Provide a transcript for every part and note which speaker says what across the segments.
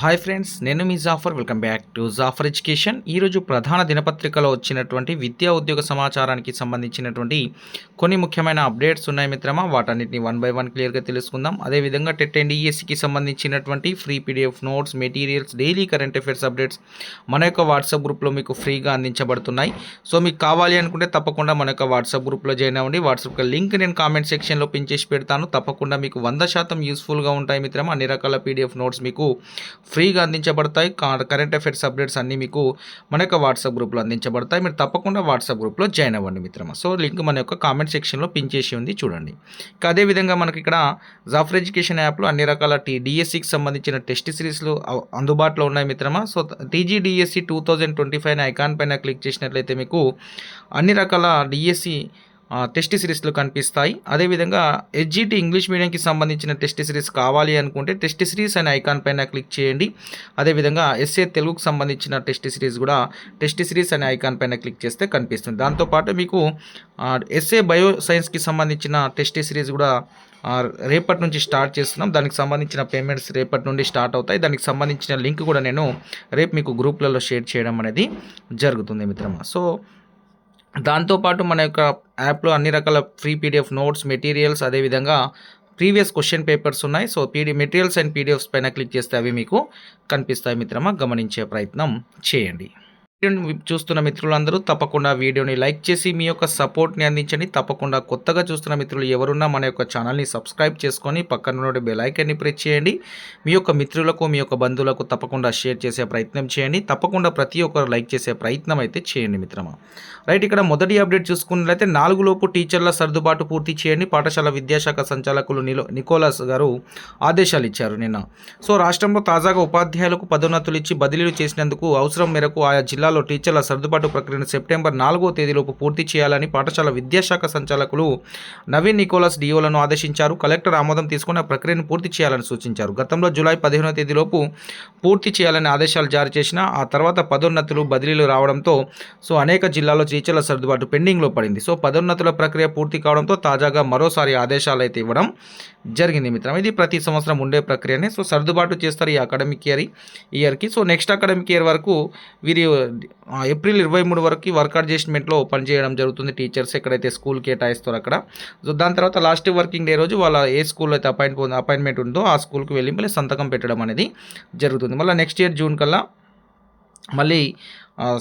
Speaker 1: Hi friends నేను మీ Jafar welcome back to Jafar education ఈరోజు ప్రధాన దినపత్రికలో వచ్చినటువంటి విద్యా ఉద్యోగ సమాచారానికి సంబంధించినటువంటి కొన్ని ముఖ్యమైన అప్డేట్స్ ఉన్నాయి మిత్రమా. వాటన్నిటిని వన్ బై వన్ క్లియర్గా తెలుసుకుందాం. అదేవిధంగా టెట్ అండ్ ఈఎస్సికి సంబంధించినటువంటి free PDF notes materials daily current affairs updates మన యొక్క వాట్సాప్ గ్రూప్లో మీకు ఫ్రీగా అందించబడుతున్నాయి. సో మీకు కావాలి అనుకుంటే తప్పకుండా మన యొక్క వాట్సాప్ గ్రూప్లో జాయిన్ అవ్వండి. వాట్సాప్ లింక్ నేను కామెంట్ సెక్షన్లో పిన్ చేసి పెడతాను. తప్పకుండా మీకు వంద శాతం యూస్ఫుల్గా ఉంటాయి మిత్రమా. అన్ని రకాల పీడిఎఫ్ నోట్స్ మీకు ఫ్రీగా అందించబడతాయి. కరెంట్ అఫైర్స్ అప్డేట్స్ అన్నీ మీకు మన యొక్క వాట్సాప్ గ్రూప్లో అందించబడతాయి. మీరు తప్పకుండా వాట్సాప్ గ్రూప్లో జాయిన్ అవ్వండి మిత్రమా. సో లింక్ మన యొక్క కామెంట్ సెక్షన్లో పిన్ చేసి ఉంది చూడండి. ఇక అదేవిధంగా మనకి ఇక్కడ జాఫర్ ఎడ్యుకేషన్ యాప్లో అన్ని రకాల టీ డిఎస్సికి సంబంధించిన టెస్ట్ సిరీస్లు అందుబాటులో ఉన్నాయి మిత్రమా. So TG DSC two thousand twenty five icon పైన క్లిక్ చేసినట్లయితే మీకు అన్ని రకాల డిఎస్సి టెస్ట్ సిరీస్లు కనిపిస్తాయి. అదేవిధంగా హెచ్జిటి ఇంగ్లీష్ మీడియంకి సంబంధించిన టెస్ట్ సిరీస్ కావాలి అనుకుంటే టెస్ట్ సిరీస్ అనే ఐకాన్ పైన క్లిక్ చేయండి. అదేవిధంగా ఎస్ఏ తెలుగుకు సంబంధించిన టెస్ట్ సిరీస్ కూడా టెస్ట్ సిరీస్ అనే ఐకాన్ పైన క్లిక్ చేస్తే కనిపిస్తుంది. దాంతోపాటు మీకు ఎస్ఏ బయో సైన్స్కి సంబంధించిన టెస్ట్ సిరీస్ కూడా రేపటి నుంచి స్టార్ట్ చేస్తున్నాం. దానికి సంబంధించిన పేమెంట్స్ రేపటి నుండి స్టార్ట్ అవుతాయి. దానికి సంబంధించిన లింక్ కూడా నేను రేపు మీకు గ్రూప్లలో షేర్ చేయడం అనేది జరుగుతుంది మిత్రమా. సో దాంతోపాటు మన యొక్క యాప్లో అన్ని రకాల ఫ్రీ పీడిఎఫ్ నోట్స్ మెటీరియల్స్ అదేవిధంగా ప్రీవియస్ క్వశ్చన్ పేపర్స్ ఉన్నాయి. So PD materials and PDFs పైన క్లిక్ చేస్తే అవి మీకు కనిపిస్తాయి మిత్రమా? గమనించే ప్రయత్నం చేయండి. చూస్తున్న మిత్రులందరూ తప్పకుండా వీడియోని లైక్ చేసి మీ యొక్క సపోర్ట్ని అందించండి. తప్పకుండా కొత్తగా చూస్తున్న మిత్రులు ఎవరున్నా మన యొక్క ఛానల్ని సబ్స్క్రైబ్ చేసుకొని పక్కన ఉన్న బెలైకన్ని ప్రెస్ చేయండి. మీ యొక్క మిత్రులకు మీ యొక్క బంధువులకు తప్పకుండా షేర్ చేసే ప్రయత్నం చేయండి. తప్పకుండా ప్రతి ఒక్కరు లైక్ చేసే ప్రయత్నం అయితే చేయండి మిత్రమా. రైట్ ఇక్కడ మొదటి అప్డేట్ చూసుకున్నట్లయితే నాలుగు లోపు టీచర్ల సర్దుబాటు పూర్తి చేయండి. పాఠశాల విద్యాశాఖ సంచాలకులు నిలో నికోలస్ గారు ఆదేశాలు ఇచ్చారు నిన్న. సో రాష్ట్రంలో తాజాగా ఉపాధ్యాయులకు పదోన్నతులు ఇచ్చి బదిలీలు చేసినందుకు అవసరం మేరకు ఆయా జిల్లాల టీచర్ల సర్దుబాటు ప్రక్రియను సెప్టెంబర్ నాలుగో తేదీలోపు పూర్తి చేయాలని పాఠశాల విద్యాశాఖ సంచాలకులు నవీన్ నికోలస్ డిఓలను ఆదేశించారు. కలెక్టర్ ఆమోదం తీసుకుని ఆ ప్రక్రియను పూర్తి చేయాలని సూచించారు. గతంలో జూలై పదిహేనో తేదీలోపు పూర్తి చేయాలని ఆదేశాలు జారీ చేసిన ఆ తర్వాత పదోన్నతులు బదిలీలు రావడంతో సో అనేక జిల్లాల్లో టీచర్ల సర్దుబాటు పెండింగ్లో పడింది. సో పదోన్నతుల ప్రక్రియ పూర్తి కావడంతో తాజాగా మరోసారి ఆదేశాలు అయితే ఇవ్వడం జరిగింది మిత్రం. ఇది ప్రతి సంవత్సరం ఉండే ప్రక్రియనే. సో సర్దుబాటు చేస్తారు ఈ అకాడమిక్ ఇయర్ ఇయర్కి. సో నెక్స్ట్ అకాడమిక్ ఇయర్ వరకు వీరి ఏప్రిల్ ఇరవై మూడు వరకు వర్క్ అడ్జస్ట్మెంట్లో పనిచేయడం జరుగుతుంది టీచర్స్ ఎక్కడైతే స్కూల్ కేటాయిస్తారో అక్కడ. సో దాని తర్వాత లాస్ట్ వర్కింగ్ డే రోజు వాళ్ళ ఏ స్కూల్లో అయితే అపాయింట్ అపాయింట్మెంట్ ఉందో ఆ స్కూల్కి వెళ్ళి మళ్ళీ సంతకం పెట్టడం అనేది జరుగుతుంది. మళ్ళీ నెక్స్ట్ ఇయర్ జూన్ కల్లా మళ్ళీ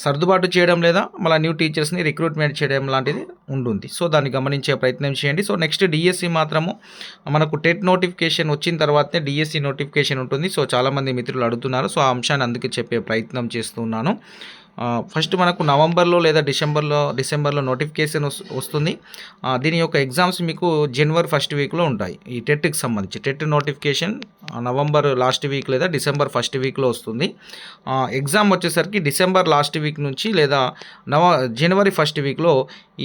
Speaker 1: సర్దుబాటు చేయడం లేదా మళ్ళీ న్యూ టీచర్స్ని రిక్రూట్మెంట్ చేయడం లాంటిది ఉంటుంది సో దాన్ని గమనించే ప్రయత్నం చేయండి. సో నెక్స్ట్ డిఎస్సి మాత్రము మనకు టెట్ నోటిఫికేషన్ వచ్చిన తర్వాతనే డిఎస్సి నోటిఫికేషన్ ఉంటుంది. సో చాలామంది మిత్రులు అడుగుతున్నారు. సో ఆ అంశాన్ని అందుకే చెప్పే ప్రయత్నం చేస్తున్నాను. ఫస్ట్ మనకు నవంబర్లో లేదా డిసెంబర్లో డిసెంబర్లో నోటిఫికేషన్ వస్తుంది. దీని యొక్క ఎగ్జామ్స్ మీకు జనవరి ఫస్ట్ వీక్లో ఉంటాయి. ఈ టెట్కి సంబంధించి TET notification November last week లేదా డిసెంబర్ ఫస్ట్ వీక్లో వస్తుంది. ఎగ్జామ్ వచ్చేసరికి డిసెంబర్ లాస్ట్ వీక్ నుంచి లేదా నవ జనవరి ఫస్ట్ వీక్లో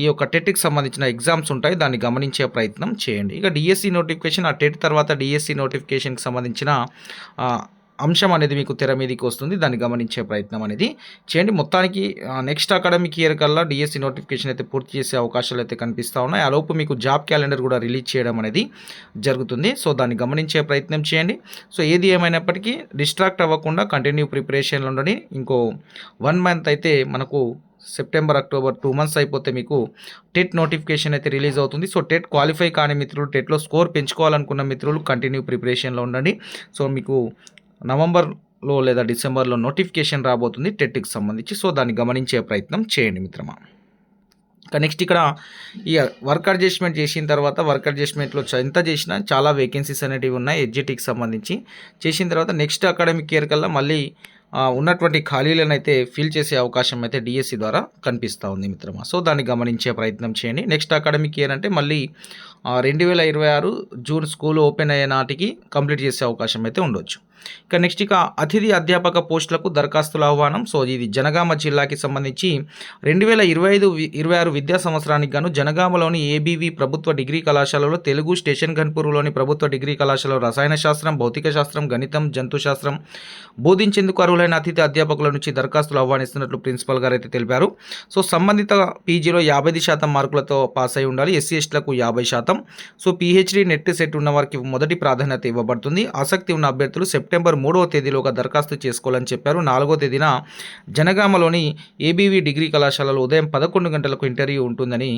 Speaker 1: ఈ యొక్క టెట్కి సంబంధించిన ఎగ్జామ్స్ ఉంటాయి. దాన్ని గమనించే ప్రయత్నం చేయండి. ఇక డిఎస్సి నోటిఫికేషన్ ఆ టెట్ తర్వాత డిఎస్సి నోటిఫికేషన్కి సంబంధించిన అంశం అనేది మీకు తెర మీదకి వస్తుంది. దాన్ని గమనించే ప్రయత్నం అనేది చేయండి. మొత్తానికి నెక్స్ట్ అకాడమిక్ ఇయర్ కల్లా డిఎస్సి నోటిఫికేషన్ అయితే పూర్తి చేసే అవకాశాలు అయితే కనిపిస్తూ ఉన్నాయి. ఆ లోపు మీకు జాబ్ క్యాలెండర్ కూడా రిలీజ్ చేయడం అనేది జరుగుతుంది. సో దాన్ని గమనించే ప్రయత్నం చేయండి. సో ఏది ఏమైనప్పటికీ డిస్ట్రాక్ట్ అవ్వకుండా కంటిన్యూ ప్రిపరేషన్లో ఉండండి. ఇంకో వన్ మంత్ అయితే మనకు సెప్టెంబర్ అక్టోబర్ టూ మంత్స్ అయిపోతే మీకు టెట్ నోటిఫికేషన్ అయితే రిలీజ్ అవుతుంది. సో టెట్ క్వాలిఫై కాని మిత్రులు టెట్లో స్కోర్ పెంచుకోవాలనుకున్న మిత్రులు కంటిన్యూ ప్రిపరేషన్లో ఉండండి. సో మీకు నవంబర్లో లేదా డిసెంబర్లో నోటిఫికేషన్ రాబోతుంది టెట్కి సంబంధించి. సో దాన్ని గమనించే ప్రయత్నం చేయండి మిత్రమా. ఇంకా నెక్స్ట్ ఇక్కడ ఈ వర్క్ అడ్జస్ట్మెంట్ చేసిన తర్వాత వర్క్ అడ్జస్ట్మెంట్లో ఎంత చేసినా చాలా వేకెన్సీస్ అనేటివి ఉన్నాయి ఎడ్జిటీకి సంబంధించి. చేసిన తర్వాత నెక్స్ట్ అకాడమిక్ ఇయర్ కల్లా మళ్ళీ ఉన్నటువంటి ఖాళీలను అయితే ఫిల్ చేసే అవకాశం అయితే డిఎస్సి ద్వారా కనిపిస్తూ ఉంది మిత్రమా. సో దాన్ని గమనించే ప్రయత్నం చేయండి. నెక్స్ట్ అకాడమిక్ ఇయర్ అంటే మళ్ళీ రెండు వేల ఇరవై ఆరు జూన్ స్కూల్ ఓపెన్ అయ్యే నాటికి కంప్లీట్ చేసే అవకాశం అయితే ఉండొచ్చు. ఇక నెక్స్ట్ ఇక అతిథి అధ్యాపక పోస్టులకు దరఖాస్తుల ఆహ్వానం. సో ఇది జనగామ జిల్లాకి సంబంధించి రెండు వేల ఇరవై ఐదు ఇరవై ఆరు విద్యా సంవత్సరానికి గాను జనగామలోని ఏబీవీ ప్రభుత్వ డిగ్రీ కళాశాలలో తెలుగు స్టేషన్ ఘన్పూర్లోని ప్రభుత్వ డిగ్రీ కళాశాలలో రసాయన శాస్త్రం భౌతిక శాస్త్రం గణితం జంతు శాస్త్రం బోధించేందుకు అర్హులైన అతిథి అధ్యాపకుల నుంచి దరఖాస్తులు ఆహ్వానిస్తున్నట్లు ప్రిన్సిపల్ గారు అయితే తెలిపారు. సో సంబంధిత పీజీలో యాభై శాతం మార్కులతో పాస్ అయి ఉండాలి. ఎస్సీ ఎస్టీలకు యాభై శాతం. సో పీహెచ్డీ నెట్ సెట్ ఉన్న వారికి మొదటి ప్రాధాన్యత ఇవ్వబడుతుంది. ఆసక్తి ఉన్న అభ్యర్థులు సెప్టెంబర్ సెప్టెంబర్ మూడవ తేదీలోగా దరఖాస్తు చేసుకోవాలని చెప్పారు. నాలుగో తేదీన జనగామలోని ఏబీవీ డిగ్రీ కళాశాలలో ఉదయం పదకొండు గంటలకు ఇంటర్వ్యూ ఉంటుందని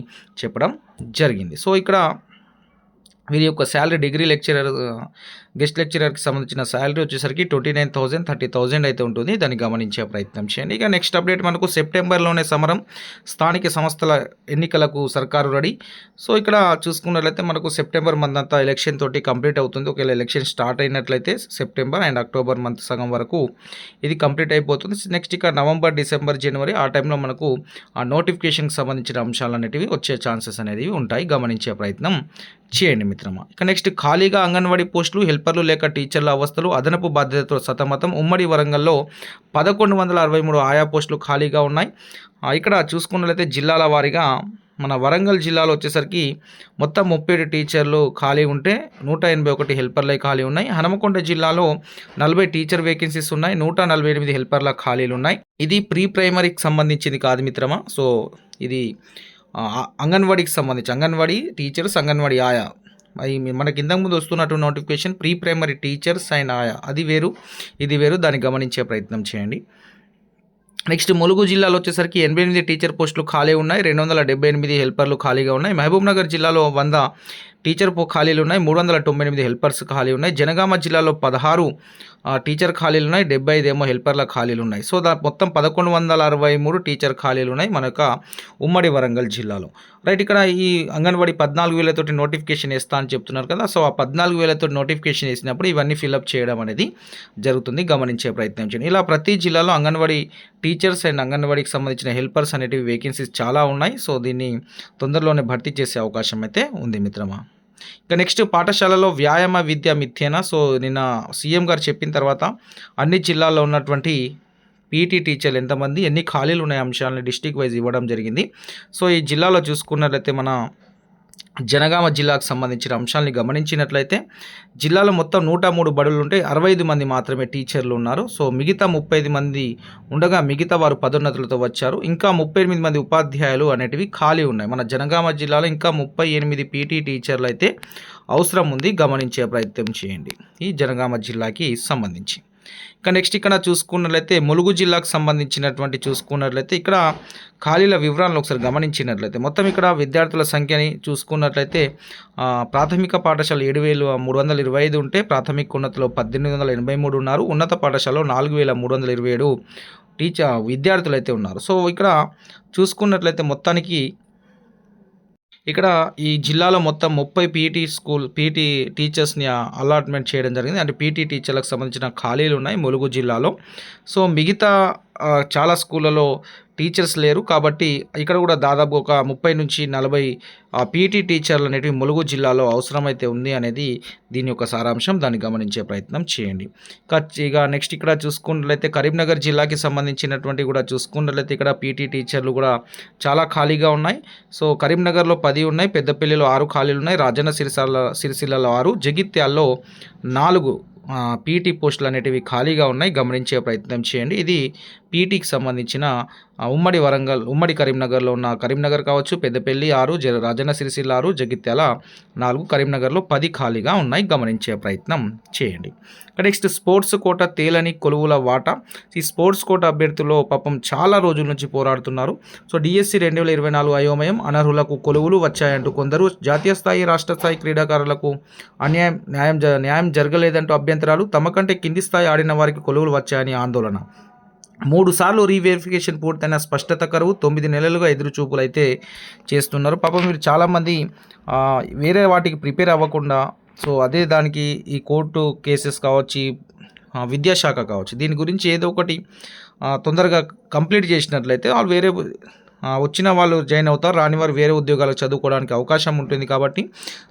Speaker 1: చెప్పడం జరిగింది. సో ఇక్కడ వీరి యొక్క శాలరీ డిగ్రీ లెక్చరర్ గెస్ట్ లెక్చరర్కి సంబంధించిన శాలరీ వచ్చేసరికి twenty nine thousand thirty thousand అయితే ఉంటుంది. దాన్ని గమనించే ప్రయత్నం చేయండి. ఇక నెక్స్ట్ అప్డేట్ మనకు సెప్టెంబర్లోనే సమరం. స్థానిక సంస్థల ఎన్నికలకు సర్కారు రెడీ. సో ఇక్కడ చూసుకున్నట్లయితే మనకు సెప్టెంబర్ మంత్ అంతా ఎలక్షన్ తోటి కంప్లీట్ అవుతుంది. ఒకవేళ ఎలక్షన్ స్టార్ట్ అయినట్లయితే సెప్టెంబర్ అండ్ అక్టోబర్ మంత్ సగం వరకు ఇది కంప్లీట్ అయిపోతుంది. నెక్స్ట్ ఇక నవంబర్ డిసెంబర్ జనవరి ఆ టైంలో మనకు ఆ నోటిఫికేషన్కి సంబంధించిన అంశాలు అనేటివి వచ్చే ఛాన్సెస్ అనేవి ఉంటాయి. గమనించే ప్రయత్నం చేయండి మిత్రమా. ఇక నెక్స్ట్ ఖాళీగా అంగన్వాడీ పోస్టులు హెల్పర్లు లేక టీచర్ల అవస్థలు అదనపు బాధ్యతతో సతమతం. ఉమ్మడి వరంగల్లో పదకొండు వందల అరవై మూడు ఆయా పోస్టులు ఖాళీగా ఉన్నాయి. ఇక్కడ చూసుకున్నట్లయితే జిల్లాల వారీగా మన వరంగల్ జిల్లాలో వచ్చేసరికి మొత్తం ముప్పై ఏడు టీచర్లు ఖాళీ ఉంటే నూట ఎనభై ఒకటి హెల్పర్లే ఖాళీ ఉన్నాయి. హనుమకొండ జిల్లాలో నలభై టీచర్ వేకెన్సీస్ ఉన్నాయి. నూట నలభై ఎనిమిది హెల్పర్ల ఖాళీలు ఉన్నాయి. ఇది ప్రీ ప్రైమరీకి సంబంధించింది కాదు మిత్రమా? సో ఇది అంగన్వాడీకి సంబంధించి అంగన్వాడీ టీచర్స్ అంగన్వాడీ ఆయా అవి మనకి ఇంతకు ముందు వస్తున్నట్టు notification pre primary teachers and ఆయా అది వేరు ఇది వేరు దాన్ని గమనించే ప్రయత్నం చేయండి. నెక్స్ట్ ములుగు జిల్లాలో వచ్చేసరికి ఎనభై ఎనిమిది టీచర్ పోస్టులు ఖాళీ ఉన్నాయి రెండు వందల డెబ్బై ఎనిమిది హెల్పర్లు ఖాళీగా ఉన్నాయి. మహబూబ్ నగర్ జిల్లాలో వంద టీచర్ ఖాళీలు ఉన్నాయి. మూడు వందల తొంభై ఎనిమిది హెల్పర్స్ ఖాళీ ఉన్నాయి. జనగామ జిల్లాలో పదహారు టీచర్ ఖాళీలు ఉన్నాయి. డెబ్బై ఐదేమో హెల్పర్ల ఖాళీలు ఉన్నాయి. సో దా మొత్తం పదకొండు వందల అరవై మూడు టీచర్ ఖాళీలు ఉన్నాయి మన యొక్క ఉమ్మడి వరంగల్ జిల్లాలో. రైట్ ఇక్కడ ఈ అంగన్వాడీ పద్నాలుగు వేలతోటి నోటిఫికేషన్ వేస్తా అని చెప్తున్నారు కదా. సో ఆ పద్నాలుగు వేలతో నోటిఫికేషన్ వేసినప్పుడు ఇవన్నీ ఫిల్అప్ చేయడం అనేది జరుగుతుంది. గమనించే ప్రయత్నం చేయండి. ఇలా ప్రతి జిల్లాలో అంగన్వాడీ టీచర్స్ అండ్ అంగన్వాడీకి సంబంధించిన హెల్పర్స్ అనేటివి వేకెన్సీస్ చాలా ఉన్నాయి. సో దీన్ని తొందరలోనే భర్తీ చేసే అవకాశం అయితే ఉంది మిత్రమా? ఇక నెక్స్ట్ పాఠశాలలో వ్యాయామ విద్య మిథ్యేనా? సో నిన్న సీఎం గారు చెప్పిన తర్వాత అన్ని జిల్లాల్లో ఉన్నటువంటి పీటీ టీచర్లు ఎంతమంది ఎన్ని ఖాళీలు ఉన్నాయి అంశాలని డిస్టిక్ వైజ్ ఇవ్వడం జరిగింది. సో ఈ జిల్లాలో చూసుకున్నట్లయితే మన జనగామ జిల్లాకు సంబంధించిన అంశాలని గమనించినట్లయితే జిల్లాలో మొత్తం నూట మూడు బడులు ఉంటే అరవై ఐదు మంది మాత్రమే టీచర్లు ఉన్నారు. సో మిగతా ముప్పై ఐదు మంది ఉండగా మిగతా వారు పదోన్నతులతో వచ్చారు. ఇంకా ముప్పై ఎనిమిది మంది ఉపాధ్యాయులు అనేటివి ఖాళీ ఉన్నాయి. మన జనగామ జిల్లాలో ఇంకా ముప్పై ఎనిమిది పీటీ టీచర్లు అయితే అవసరం ఉంది. గమనించే ప్రయత్నం చేయండి. ఈ జనగామ జిల్లాకి సంబంధించి. ఇక నెక్స్ట్ ఇక్కడ చూసుకున్నట్లయితే ములుగు జిల్లాకు సంబంధించినటువంటి చూసుకున్నట్లయితే ఇక్కడ ఖాళీల వివరాలను ఒకసారి గమనించినట్లయితే. మొత్తం ఇక్కడ విద్యార్థుల సంఖ్యని చూసుకున్నట్లయితే ప్రాథమిక పాఠశాల ఏడు వేలు మూడు వందల ఇరవై ఐదు ఉంటే ప్రాథమిక ఉన్నతలో పద్దెనిమిది వందల ఎనభై మూడు ఉన్నారు. ఉన్నత పాఠశాలలో నాలుగు వేల మూడు వందల ఇరవై ఏడు టీచర్ విద్యార్థులు అయితే ఉన్నారు. సో ఇక్కడ చూసుకున్నట్లయితే మొత్తానికి ఇక్కడ ఈ జిల్లాలో మొత్తం ముప్పై పీటీ స్కూల్ పీటీ టీచర్స్ని అలాట్మెంట్ చేయడం జరిగింది. అంటే పీటీ టీచర్లకు సంబంధించిన ఖాళీలు ఉన్నాయి ములుగు జిల్లాలో. సో మిగతా చాలా స్కూళ్ళలో టీచర్స్ లేరు కాబట్టి ఇక్కడ కూడా దాదాపు ఒక ముప్పై నుంచి నలభై పీటీ టీచర్లు అనేటివి ములుగు జిల్లాలో అవసరమైతే ఉంది అనేది దీని యొక్క సారాంశం. దాన్ని గమనించే ప్రయత్నం చేయండి. ఇక ఇక నెక్స్ట్ ఇక్కడ చూసుకున్నట్లయితే కరీంనగర్ జిల్లాకి సంబంధించినటువంటి కూడా చూసుకున్నట్లయితే ఇక్కడ పీటీ టీచర్లు కూడా చాలా ఖాళీగా ఉన్నాయి. సో కరీంనగర్లో పది ఉన్నాయి పెద్దపల్లిలో ఆరు ఖాళీలు ఉన్నాయి రాజన్న సిరిసిల్ల సిరిసిల్లలో ఆరు జగిత్యాల్లో నాలుగు పీటీ పోస్టులు అనేటివి ఖాళీగా ఉన్నాయి. గమనించే ప్రయత్నం చేయండి. ఇది పీటీకి సంబంధించిన ఉమ్మడి వరంగల్ ఉమ్మడి కరీంనగర్లో ఉన్న కరీంనగర్ కావచ్చు పెద్దపల్లి ఆరు జ రాజన్న సిరిసిల్ల ఆరు జగిత్యాల నాలుగు కరీంనగర్లో పది ఖాళీగా ఉన్నాయి. గమనించే ప్రయత్నం చేయండి. నెక్స్ట్ స్పోర్ట్స్ కోట తేలని కొలువుల వాటా. ఈ స్పోర్ట్స్ కోట అభ్యర్థుల్లో పాపం చాలా రోజుల నుంచి పోరాడుతున్నారు. సో డిఎస్సి రెండు వేల ఇరవై నాలుగు అయోమయం. అనర్హులకు కొలువులు వచ్చాయంటూ కొందరు జాతీయ స్థాయి రాష్ట్ర స్థాయి క్రీడాకారులకు అన్యాయం న్యాయం న్యాయం జరగలేదంటూ అభ్యంతరాలు. తమ కంటే కింది స్థాయి ఆడిన వారికి కొలువులు వచ్చాయని ఆందోళన. మూడు సార్లు రీవెరిఫికేషన్ పూర్తయిన స్పష్టత కరువు తొమ్మిది నెలలుగా ఎదురుచూపులు అయితే చేస్తున్నారు. పాపం మీరు చాలామంది వేరే వాటికి ప్రిపేర్ అవ్వకుండా సో అదే దానికి ఈ కోర్టు కేసెస్ కావచ్చు విద్యాశాఖ కావచ్చు దీని గురించి ఏదో ఒకటి తొందరగా కంప్లీట్ చేసినట్లయితే వాళ్ళు వేరే వచ్చిన వాళ్ళు జాయిన్ అవుతారు రాని వారు వేరే ఉద్యోగాలకు చదువుకోవడానికి అవకాశం ఉంటుంది కాబట్టి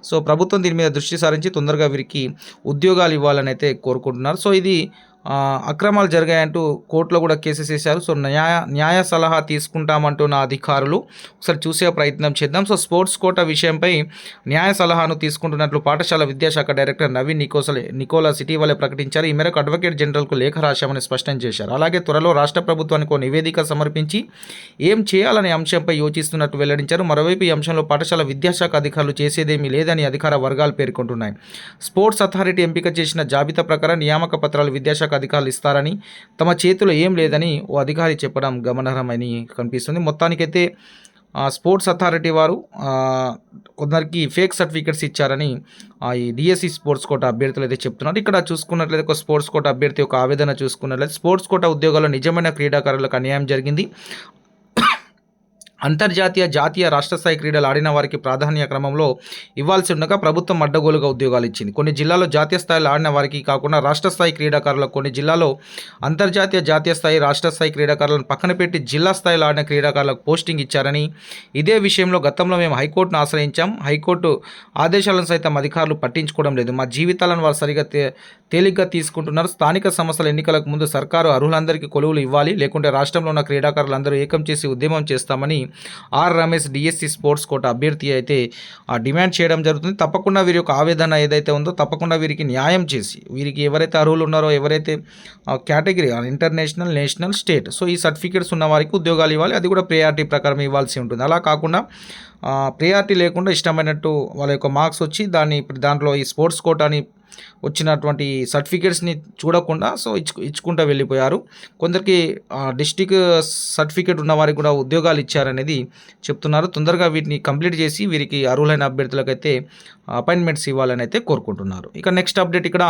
Speaker 1: సో ప్రభుత్వం దీని మీద దృష్టి సారించి తొందరగా వీరికి ఉద్యోగాలు ఇవ్వాలని అయితే కోరుకుంటున్నారు. సో ఇది అక్రమాలు జరిగాయంటూ కోర్టులో కూడా కేసెస్ వేశారు. సో న్యాయ న్యాయ సలహా తీసుకుంటామంటున్న అధికారులు ఒకసారి చూసే ప్రయత్నం చేద్దాం. సో స్పోర్ట్స్ కోట విషయంపై న్యాయ సలహాను తీసుకుంటున్నట్లు పాఠశాల విద్యాశాఖ డైరెక్టర్ నవీన్ నికోసలే నికోలస్ ఇటీవలే ప్రకటించారు. ఈ మేరకు అడ్వకేట్ జనరల్కు లేఖ రాశామని స్పష్టం చేశారు. అలాగే త్వరలో రాష్ట్ర ప్రభుత్వానికి ఒక నివేదిక సమర్పించి ఏం చేయాలనే అంశంపై యోచిస్తున్నట్టు వెల్లడించారు. మరోవైపు ఈ అంశంలో పాఠశాల విద్యాశాఖ అధికారులు చేసేదేమీ లేదని అధికార వర్గాలు పేర్కొంటున్నాయి. స్పోర్ట్స్ అథారిటీ ఎంపిక చేసిన జాబితా ప్రకారం నియామక పత్రాలు విద్యాశాఖ అధికారులు ఇస్తారని తమ చేతిలో ఏం లేదని ఓ అధికారి చెప్పడం గమనార్హమని కనిపిస్తుంది. మొత్తానికైతే ఆ, స్పోర్ట్స్ అథారిటీ వారు కొందరికి ఫేక్ సర్టిఫికెట్స్ ఇచ్చారని ఆ, ఈ డిఎస్సి స్పోర్ట్స్ కోట అభ్యర్థులు అయితే చెప్తున్నారు. ఇక్కడ చూసుకున్నట్లయితే ఒక స్పోర్ట్స్ కోట అభ్యర్థి యొక్క ఆవేదన చూసుకున్నట్లయితే స్పోర్ట్స్ కోట ఉద్యోగాల్లో నిజమైన క్రీడాకారులకు అన్యాయం జరిగింది. అంతర్జాతీయ జాతీయ రాష్ట్ర స్థాయి క్రీడలు ఆడిన వారికి ప్రాధాన్య క్రమంలో ఇవ్వాల్సి ఉండగా ప్రభుత్వం అడ్డగోలుగా ఉద్యోగాలు ఇచ్చింది. కొన్ని జిల్లాలో జాతీయ స్థాయిలో ఆడిన వారికి కాకుండా రాష్ట్ర స్థాయి క్రీడాకారులకు కొన్ని జిల్లాలో అంతర్జాతీయ జాతీయ స్థాయి రాష్ట్ర స్థాయి క్రీడాకారులను పక్కన పెట్టి జిల్లా స్థాయిలో ఆడిన క్రీడాకారులకు పోస్టింగ్ ఇచ్చారని ఇదే విషయంలో గతంలో మేము హైకోర్టును ఆశ్రయించాం. హైకోర్టు ఆదేశాలను సైతం అధికారులు పట్టించుకోవడం లేదు. మా జీవితాలను వారు సరిగా తే తేలిగ్గా తీసుకుంటున్నారు. స్థానిక సంస్థల ఎన్నికలకు ముందు సర్కారు అర్హులందరికీ కొలువులు ఇవ్వాలి. లేకుంటే రాష్ట్రంలో ఉన్న క్రీడాకారులందరూ ఏకం చేసి ఉద్యమం చేస్తామని R Ramesh DSC sports quota అభ్యర్థి అయితే డిమాండ్ చేయడం జరుగుతుంది. తప్పకుండా వీరి యొక్క ఆవేదన ఏదైతే ఉందో తప్పకుండా వీరికి న్యాయం చేసి వీరికి ఎవరైతే అర్హులు ఉన్నారో ఎవరైతే category international national state so ఈ సర్టిఫికేట్స్ ఉన్న వారికి ఉద్యోగాలు ఇవ్వాలి. అది కూడా ప్రియారిటీ ప్రకారం ఇవ్వాల్సి ఉంటుంది. అలా కాకుండా ప్రియారిటీ లేకుండా ఇష్టమైనట్టు వాళ్ళ యొక్క మార్క్స్ వచ్చి దాన్ని ఇప్పుడు దాంట్లో ఈ స్పోర్ట్స్ కోటాని వచ్చినటువంటి సర్టిఫికేట్స్ని చూడకుండా సో ఇచ్చు ఇచ్చుకుంటూ వెళ్ళిపోయారు. కొందరికి డిస్టిక్ సర్టిఫికేట్ ఉన్న వారికి కూడా ఉద్యోగాలు ఇచ్చారనేది చెప్తున్నారు. తొందరగా వీటిని కంప్లీట్ చేసి వీరికి అర్హులైన అభ్యర్థులకైతే అపాయింట్మెంట్స్ ఇవ్వాలని అయితే కోరుకుంటున్నారు. ఇక నెక్స్ట్ అప్డేట్ ఇక్కడ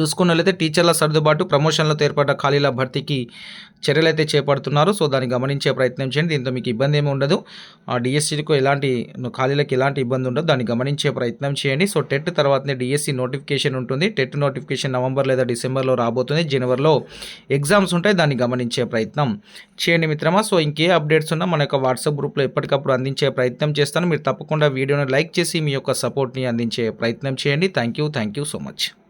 Speaker 1: చూసుకున్నట్లయితే టీచర్ల సర్దుబాటు ప్రమోషన్లతో ఏర్పడ్డ ఖాళీల భర్తీకి చర్యలైతే చేపడుతున్నారు. సో దాన్ని గమనించే ప్రయత్నం చేయండి. దీంతో మీకు ఇబ్బంది ఏమి ఉండదు. ఆ డిఎస్సీకు ఎలాంటి ఖాళీలకు ఎలాంటి ఇబ్బంది ఉండదు. దాన్ని గమనించే ప్రయత్నం చేయండి. సో టెట్ తర్వాతనే డిఎస్సి నోటిఫికేషన్ ఉంటుంది. టెట్ నోటిఫికేషన్ నవంబర్ లేదా డిసెంబర్లో రాబోతుంది. జనవరిలో ఎగ్జామ్స్ ఉంటాయి. దాన్ని గమనించే ప్రయత్నం చేయండి మిత్రమా. సో ఇంకే అప్డేట్స్ ఉన్నా మన యొక్క వాట్సాప్ గ్రూప్లో ఎప్పటికప్పుడు అందించే ప్రయత్నం చేస్తాను. మీరు తప్పకుండా వీడియోని లైక్ చేసి మీ యొక్క సపోర్ట్ని అందించే ప్రయత్నం చేయండి. Thank you. Thank you so much.